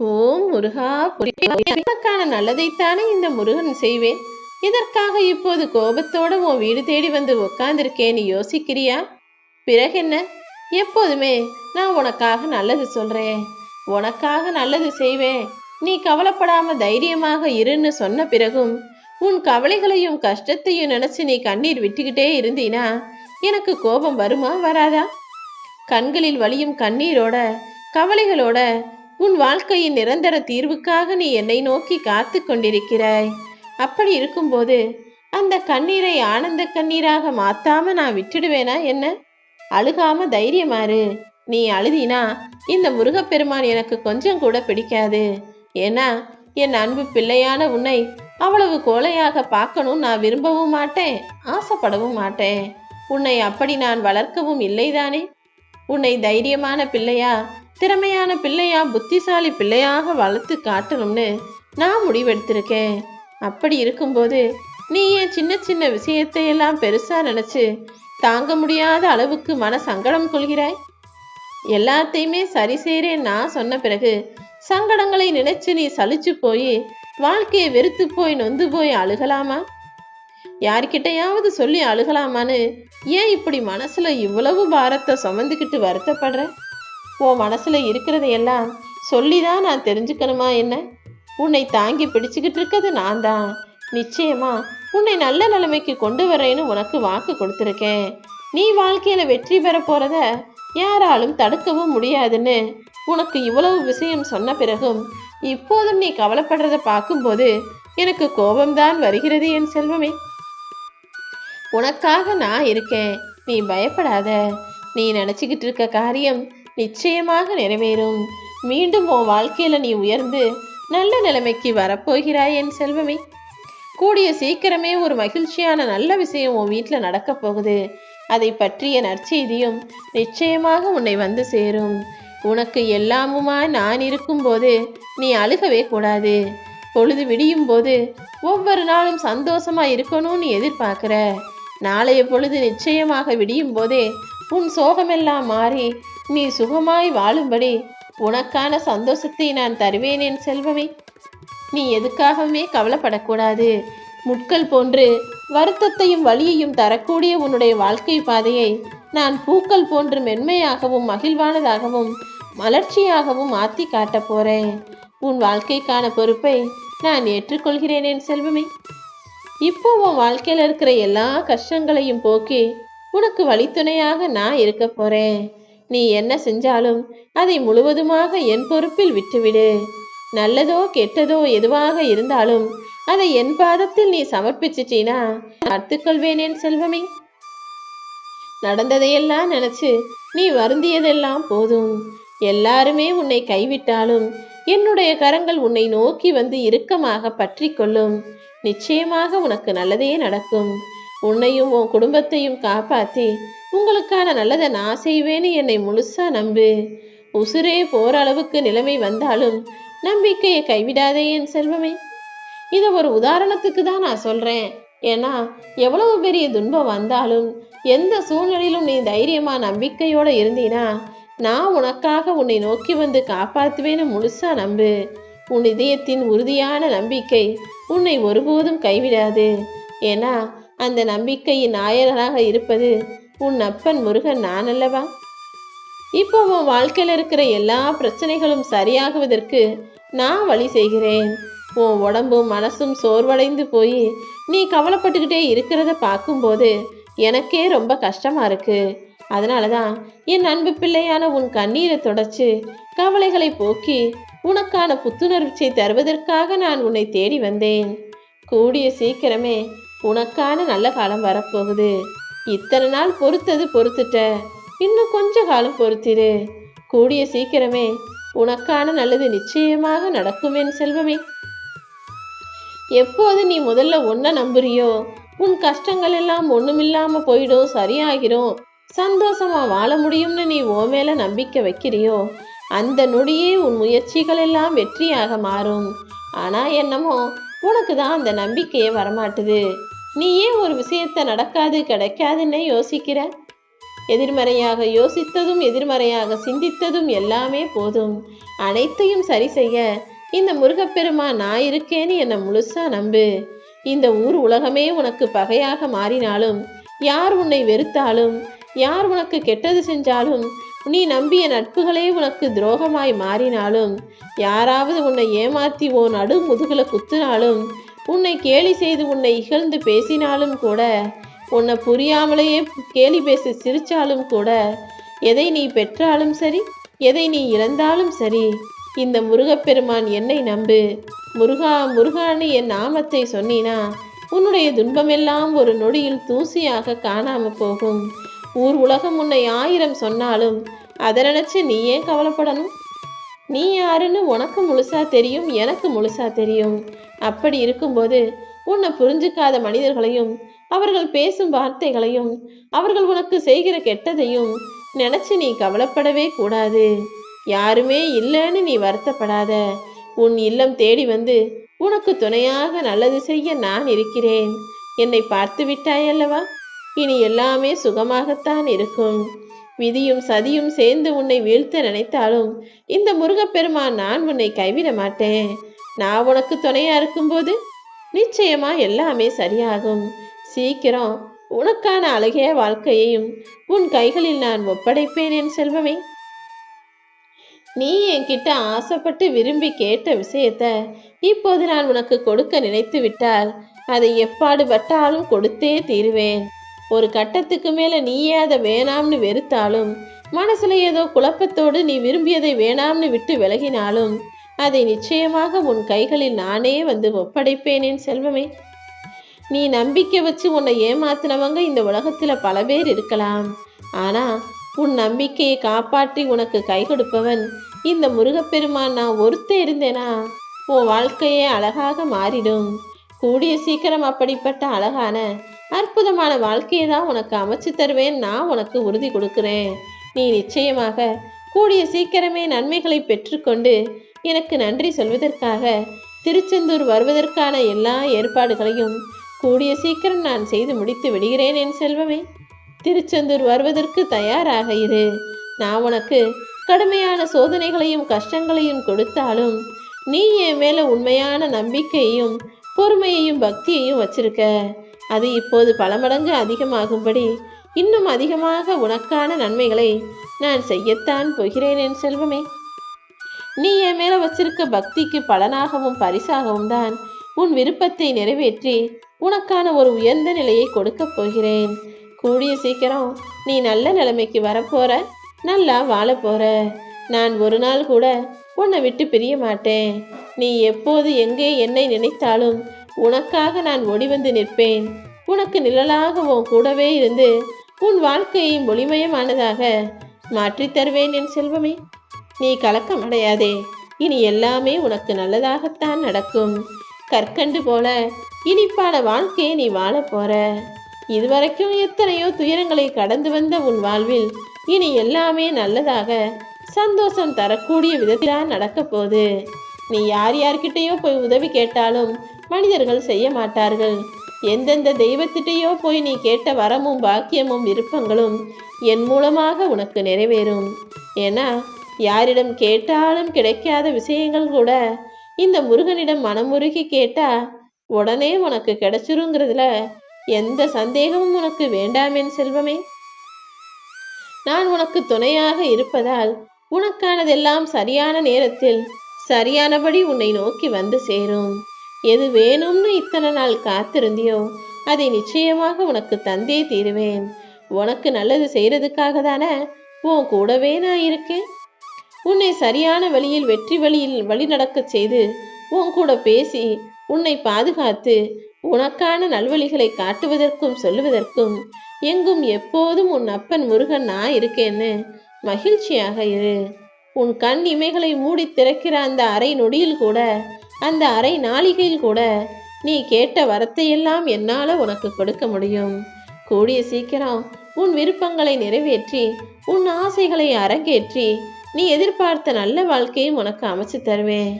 ஓம் முருகா புரிக்கான நல்லதைத்தானே இந்த முருகன் செய்வேன். இதற்காக இப்போது கோபத்தோட உன் வீடு தேடி வந்து உக்காந்துருக்கேன்னு யோசிக்கிறியா? பிறகென்ன எப்போதுமே நான் உனக்காக நல்லது சொல்றேன். உனக்காக நல்லது செய்வேன். நீ கவலைப்படாம தைரியமாக இருன்னு சொன்ன பிறகும் உன் கவலைகளையும் கஷ்டத்தையும் நினைச்சு நீ கண்ணீர் விட்டுக்கிட்டே இருந்தீனா எனக்கு கோபம் வருமா வராதா? கண்களில் வலியும் கண்ணீரோட கவலைகளோட உன் வாழ்க்கையின் நிரந்தர தீர்வுக்காக நீ என்னை நோக்கி காத்து கொண்டிருக்கிறாய். அப்படி இருக்கும்போது அந்த கண்ணீரை ஆனந்த கண்ணீராக மாத்தாம நான் விட்டுடுவேனா என்ன? அழுகாம தைரியமாறு. நீ அழுதினா இந்த முருகப்பெருமான் எனக்கு கொஞ்சம் கூட பிடிக்காது. ஏன்னா என் அன்பு பிள்ளையான உன்னை அவ்வளவு கோலையாக பார்க்கணும் நான் விரும்பவும் மாட்டேன் ஆசைப்படவும் மாட்டேன். உன்னை அப்படி நான் வளர்க்கவும் இல்லைதானே? உன்னை தைரியமான பிள்ளையா திறமையான பிள்ளையா புத்திசாலி பிள்ளையாக வளர்த்து காட்டணும்னு நான் முடிவெடுத்திருக்கேன். அப்படி இருக்கும்போது நீ ஏன் சின்ன சின்ன விஷயத்தையெல்லாம் பெருசா நினைச்சு தாங்க முடியாத அளவுக்கு மன சங்கடம் கொள்கிறாய்? எல்லாத்தையுமே சரி செய்றேன் நான் சொன்ன பிறகு சங்கடங்களை நினைச்சு நீ சலிச்சு போய் வாழ்க்கையை வெறுத்து போய் நொந்து போய் அழுகலாமா? யார்கிட்டையாவது சொல்லி அழுகலாமான்னு ஏன் இப்படி மனசுல இவ்வளவு பாரத்தை சுமந்துக்கிட்டு வருத்தப்படுற? உன் மனசுல இருக்கிறதையெல்லாம் சொல்லி தான் நான் தெரிஞ்சுக்கணுமா என்ன? உன்னை தாங்கி பிடிச்சுக்கிட்டு இருக்கிறது நான் தான். நிச்சயமா உன்னை நல்ல நிலைமைக்கு கொண்டு வரேன்னு உனக்கு வாக்கு கொடுத்துருக்கேன். நீ வாழ்க்கையில வெற்றி பெற போறத யாராலும் தடுக்கவும் முடியாதுன்னு உனக்கு இவ்வளவு விஷயம் சொன்ன பிறகும் இப்போதும் நீ கவலைப்படுறத பார்க்கும்போது எனக்கு கோபம்தான் வருகிறது என் செல்வமே. உனக்காக நான் இருக்கேன். நீ பயப்படாத. நீ நினச்சிக்கிட்டு இருக்க காரியம் நிச்சயமாக நிறைவேறும். மீண்டும் உன் வாழ்க்கையில நீ உயர்ந்து நல்ல நிலைமைக்கு வரப்போகிறாய் என் செல்வமே. கூடிய சீக்கிரமே ஒரு மகிழ்ச்சியான நல்ல விஷயம் உன் வீட்டில் நடக்க போகுது. அதை பற்றிய நற்செய்தியும் நிச்சயமாக உன்னை வந்து சேரும். உனக்கு எல்லாமுமா நான் இருக்கும்போது நீ அழுகவே கூடாது. பொழுது விடியும் போது ஒவ்வொரு நாளும் சந்தோஷமா இருக்கணும்னு எதிர்பார்க்குற. நாளைய பொழுது நிச்சயமாக விடியும் போதே உன் சோகமெல்லாம் மாறி நீ சுகமாய் வாழும்படி உனக்கான சந்தோஷத்தை நான் தருவேன் என் செல்வமே. நீ எதுக்காகவுமே கவலைப்படக்கூடாது. முட்கள் போன்று வருத்தத்தையும் வலியையும் தரக்கூடிய உன்னுடைய வாழ்க்கை பாதையை நான் பூக்கள் போன்று மென்மையாகவும் மகிழ்வானதாகவும் மலர்ச்சியாகவும் மாற்றி காட்டப் போறேன். உன் வாழ்க்கைக்கான பொறுப்பை நான் ஏற்றுக்கொள்கிறேன் என் செல்வமே. இப்போ உன் வாழ்க்கையில் இருக்கிற எல்லா கஷ்டங்களையும் போக்கி உனக்கு வழித்துணையாக நான் இருக்க போறேன். நீ என்ன செஞ்சாலும் அதை முழுவதுமாக என் பொறுப்பில் விட்டுவிடு. நல்லதோ கெட்டதோ எதுவாக இருந்தாலும் அதை என் பாதத்தில் நீ சமர்ப்பிச்சிட்டீனா கற்றுக்கொள்வேனேன் செல்வமே. நடந்ததையெல்லாம் நினைச்சு நீ வருந்தியதெல்லாம் போதும். எல்லாருமே உன்னை கைவிட்டாலும் என்னுடைய கரங்கள் உன்னை நோக்கி வந்து இறுக்கமாக பற்றி கொள்ளும். நிச்சயமாக உனக்கு நல்லதே நடக்கும். உன்னையும் உன் குடும்பத்தையும் காப்பாத்தி உங்களுக்கான நல்லதை நான் செய்வேன்னு என்னை முழுசா நம்பு. உசுரே போற அளவுக்கு நிலைமை வந்தாலும் நம்பிக்கையை கைவிடாதே என் செல்வமே. இதை ஒரு உதாரணத்துக்கு தான் நான் சொல்றேன். ஏன்னா எவ்வளவு பெரிய துன்பம் வந்தாலும் எந்த சூழ்நிலையிலும் நீ தைரியமா நம்பிக்கையோட இருந்தீனா நான் உனக்காக உன்னை நோக்கி வந்து காப்பாத்துவேன்னு முழுசா நம்பு. உன் இதயத்தின் உறுதியான நம்பிக்கை உன்னை ஒருபோதும் கைவிடாது. ஏன்னா அந்த நம்பிக்கையின் நாயகனாக இருப்பது உன் அப்பன் முருகன் நான் அல்லவா இப்போ உன் வாழ்க்கையில் இருக்கிற எல்லா பிரச்சனைகளும் சரியாகுவதற்கு நான் வழி செய்கிறேன். உன் உடம்பும் மனசும் சோர்வடைந்து போய் நீ கவலைப்பட்டுக்கிட்டே இருக்கிறத பார்க்கும்போது எனக்கே ரொம்ப கஷ்டமா இருக்கு. அதனால தான் என் அன்பு பிள்ளையான உன் கண்ணீரை தொடச்சு கவலைகளை போக்கி உனக்கான புத்துணர்ச்சியை தருவதற்காக நான் உன்னை தேடி வந்தேன். கூடிய சீக்கிரமே உனக்கான நல்ல காலம் வரப்போகுது. இத்தனை நாள் பொறுத்தது பொறுத்துட்ட. இன்னும் கொஞ்ச காலம் பொறுத்திரு. கூடிய சீக்கிரமே உனக்கான நல்லது நிச்சயமாக நடக்கும் என் செல்வமே. எப்போது நீ முதல்ல ஒன்றை நம்புறியோ உன் கஷ்டங்கள் எல்லாம் ஒண்ணுமில்லாம போயிடும் சரியாகிரும். சந்தோஷமா வாழ முடியும்னு நீ ஓ மேல நம்பிக்கை வைக்கிறியோ அந்த நொடியே உன் முயற்சிகள் எல்லாம் வெற்றியாக மாறும். ஆனா என்னமோ உனக்கு தான் அந்த நம்பிக்கையே வரமாட்டுது. நீ ஏன் ஒரு விஷயத்த நடக்காது கிடைக்காதுன்னே யோசிக்கிற? எதிர்மறையாக யோசித்ததும் எதிர்மறையாக சிந்தித்ததும் எல்லாமே போதும். அனைத்தையும் சரி செய்ய இந்த முருகப்பெருமா நான் இருக்கேன்னு என்னை முழுசா நம்பு. இந்த ஊர் உலகமே உனக்கு பகையாக மாறினாலும் யார் உன்னை வெறுத்தாலும் யார் உனக்கு கெட்டது செஞ்சாலும் நீ நம்பிய நட்புகளே உனக்கு துரோகமாய் மாறினாலும் யாராவது உன்னை ஏமாத்தி ஓ நடு முதுகில் குத்தினாலும் உன்னை கேலி செய்து உன்னை இகழ்ந்து பேசினாலும் கூட உன்னை புரியாமலேயே கேலி பேசி சிரித்தாலும் கூட எதை நீ பெற்றாலும் சரி எதை நீ இழந்தாலும் சரி இந்த முருகப்பெருமான் என்னை நம்பு. முருகா முருகான்னு என் நாமத்தை சொன்னினா உன்னுடைய துன்பமெல்லாம் ஒரு நொடியில் தூசியாக காணாமல் போகும். ஊர் உலகம் உன்னை ஆயிரம் சொன்னாலும் அதை நினைச்சு நீ ஏன் கவலைப்படணும்? நீ யாருன்னு உனக்கு முழுசா தெரியும் எனக்கு முழுசா தெரியும். அப்படி இருக்கும்போது உன்னை புரிஞ்சுக்காத மனிதர்களையும் அவர்கள் பேசும் வார்த்தைகளையும் அவர்கள் உனக்கு செய்கிற கெட்டதையும் நினைச்சு நீ கவலைப்படவே கூடாது. யாருமே இல்லைன்னு நீ வருத்தப்படாத. உன் இல்லம் தேடி வந்து உனக்கு துணையாக நல்லது செய்ய நான் இருக்கிறேன். என்னை பார்த்து விட்டாயல்லவா இனி எல்லாமே சுகமாகத்தான் இருக்கும். விதியும் சதியும் சேர்ந்து உன்னை வீழ்த்த நினைத்தாலும் இந்த முருகப்பெருமான் நான் உன்னை கைவிட மாட்டேன். நான் உனக்கு துணையா இருக்கும்போது நிச்சயமா எல்லாமே சரியாகும். சீக்கிரம் உனக்கான அழகிய வாழ்க்கையையும் உன் கைகளில் நான் ஒப்படைப்பேன் என் செல்வமே. நீ என்கிட்ட ஆசைப்பட்டு விரும்பி கேட்ட விஷயத்த இப்போது நான் உனக்கு கொடுக்க நினைத்து விட்டால் அதை எப்பாடுபட்டாலும் கொடுத்தே தீருவேன். ஒரு கட்டத்துக்கு மேலே நீயே அதை வேணாம்னு வெறுத்தாலும் மனசுல ஏதோ குழப்பத்தோடு நீ விரும்பியதை வேணாம்னு விட்டு விலகினாலும் அதை நிச்சயமாக உன் கைகளில் நானே வந்து ஒப்படைப்பேனேன் செல்வமே. நீ நம்பிக்கை வச்சு உன்னை ஏமாத்தினவங்க இந்த உலகத்தில் பல பேர் இருக்கலாம். ஆனால் உன் நம்பிக்கையை காப்பாற்றி உனக்கு கை கொடுப்பவன் இந்த முருகப்பெருமான். நான் ஒருத்தன் இருந்தேனா உன் வாழ்க்கையே அழகாக மாறிடும். கூடிய சீக்கிரம் அப்படிப்பட்ட அழகான அற்புதமான வாழ்க்கையை தான் உனக்கு அமைச்சு தருவேன் நான் உனக்கு உறுதி கொடுக்கிறேன். நீ நிச்சயமாக கூடிய சீக்கிரமே நன்மைகளை பெற்றுக்கொண்டு எனக்கு நன்றி சொல்வதற்காக திருச்செந்தூர் வருவதற்கான எல்லா ஏற்பாடுகளையும் கூடிய சீக்கிரம் நான் செய்து முடித்து விடுகிறேன் என் செல்வமே. திருச்செந்தூர் வருவதற்கு தயாராக இரு. நான் உனக்கு கடுமையான சோதனைகளையும் கஷ்டங்களையும் கொடுத்தாலும் நீ என் மேல உண்மையான நம்பிக்கையையும் பொறுமையையும் பக்தியையும் வச்சிருக்க. அது இப்போது பல மடங்கு அதிகமாகும்படி இன்னும் அதிகமாக உனக்கான நன்மைகளை நான் செய்யத்தான் போகிறேன் என் செல்வமே. நீ என் மேல வச்சிருக்க பக்திக்கு பலனாகவும் பரிசாகவும் தான் உன் விருப்பத்தை நிறைவேற்றி உனக்கான ஒரு உயர்ந்த நிலையை கொடுக்கப் போகிறேன். கூடிய சீக்கிரம் நீ நல்ல நிலைமைக்கு வரப்போற நல்லா வாழ போற. நான் ஒரு நாள் கூட உன்னை விட்டு பிரிய மாட்டேன். நீ எப்போது எங்கே என்னை நினைத்தாலும் உனக்காக நான் ஓடி வந்து நிற்பேன். உனக்கு நிழலாக உன் கூடவே இருந்து உன் வாழ்க்கையை ஒளிமயமானதாக மாற்றித் தருவேன் என் செல்வமே. நீ கலக்கம் அடையாதே. இனி எல்லாமே உனக்கு நல்லதாகத்தான் நடக்கும். கற்கண்டு போல இனிப்பான வாழ்க்கையை நீ வாழப் போற. இதுவரைக்கும் எத்தனையோ துயரங்களை கடந்து வந்த உன் வாழ்வில் இனி எல்லாமே நல்லதாக சந்தோஷம் தரக்கூடிய விதத்தில் நடக்க போகுது. நீ யார் யார்கிட்டயோ போய் உதவி கேட்டாலும் மனிதர்கள் செய்ய மாட்டார்கள். எந்தெந்த தெய்வத்திட்டையோ போய் நீ கேட்ட வரமும் பாக்கியமும் விருப்பங்களும் என் மூலமாக உனக்கு நிறைவேறும். ஏன்னா யாரிடம் கேட்டாலும் கிடைக்காத விஷயங்கள் கூட இந்த முருகனிடம் மனமுருகி கேட்டா உடனே உனக்கு கிடைச்சிருங்கிறதுல எந்த சந்தேகமும் உனக்கு வேண்டாமேன் செல்வமே. நான் உனக்கு துணையாக இருப்பதால் உனக்கானதெல்லாம் சரியான நேரத்தில் சரியானபடி உன்னை நோக்கி வந்து சேரும். எது வேணும்னு இத்தனை நாள் காத்திருந்தியோ அதை நிச்சயமாக உனக்கு தந்தே தீருவேன். உனக்கு நல்லது செய்யறதுக்காக தானே உன் கூடவே நான் இருக்கேன். உன்னை சரியான வழியில் வெற்றி வழியில் வழி நடக்கச் செய்து உன் கூட பேசி உன்னை பாதுகாத்து உனக்கான நல்வழிகளை காட்டுவதற்கும் சொல்லுவதற்கும் எங்கும் எப்போதும் உன் அப்பன் முருகன் நான் இருக்கேன்னு மகிழ்ச்சியாக இரு. உன் கண் இமைகளை மூடி திறக்கிற அந்த அரை நொடியில் கூட அந்த அரை நாளிகையில் கூட நீ கேட்ட வரத்தையெல்லாம் என்னால உனக்கு கொடுக்க முடியும். கூடிய சீக்கிரம் உன் விருப்பங்களை நிறைவேற்றி உன் ஆசைகளை அரங்கேற்றி நீ எதிர்பார்த்த நல்ல வாழ்க்கையும் உனக்கு அமைச்சு தருவேன்.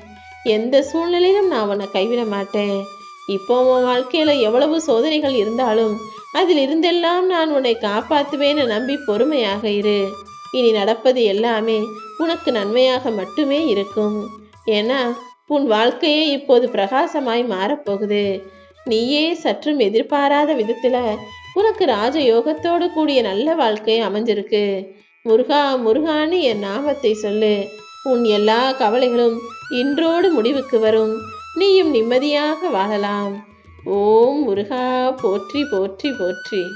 எந்த சூழ்நிலையிலும் நான் உன்னை கைவிட மாட்டேன். இப்போ உன் வாழ்க்கையில எவ்வளவு சோதனைகள் இருந்தாலும் அதில் இருந்தெல்லாம் நான் உன்னை காப்பாற்றுவேன்னு நம்பி பொறுமையாக இரு. இனி நடப்பது எல்லாமே உனக்கு நன்மையாக மட்டுமே இருக்கும். ஏன்னா உன் வாழ்க்கையே இப்போது பிரகாசமாய் மாறப்போகுது. நீயே சற்றும் எதிர்பாராத விதத்துல உனக்கு ராஜ யோகத்தோடு கூடிய நல்ல வாழ்க்கை அமைஞ்சிருக்கு. முருகா முருகான்னு என் நாமத்தை சொல்லு. உன் எல்லா கவலைகளும் இன்றோடு முடிவுக்கு வரும். நீயும் நிம்மதியாக வாழலாம். ஓம் முருகா போற்றி போற்றி போற்றி.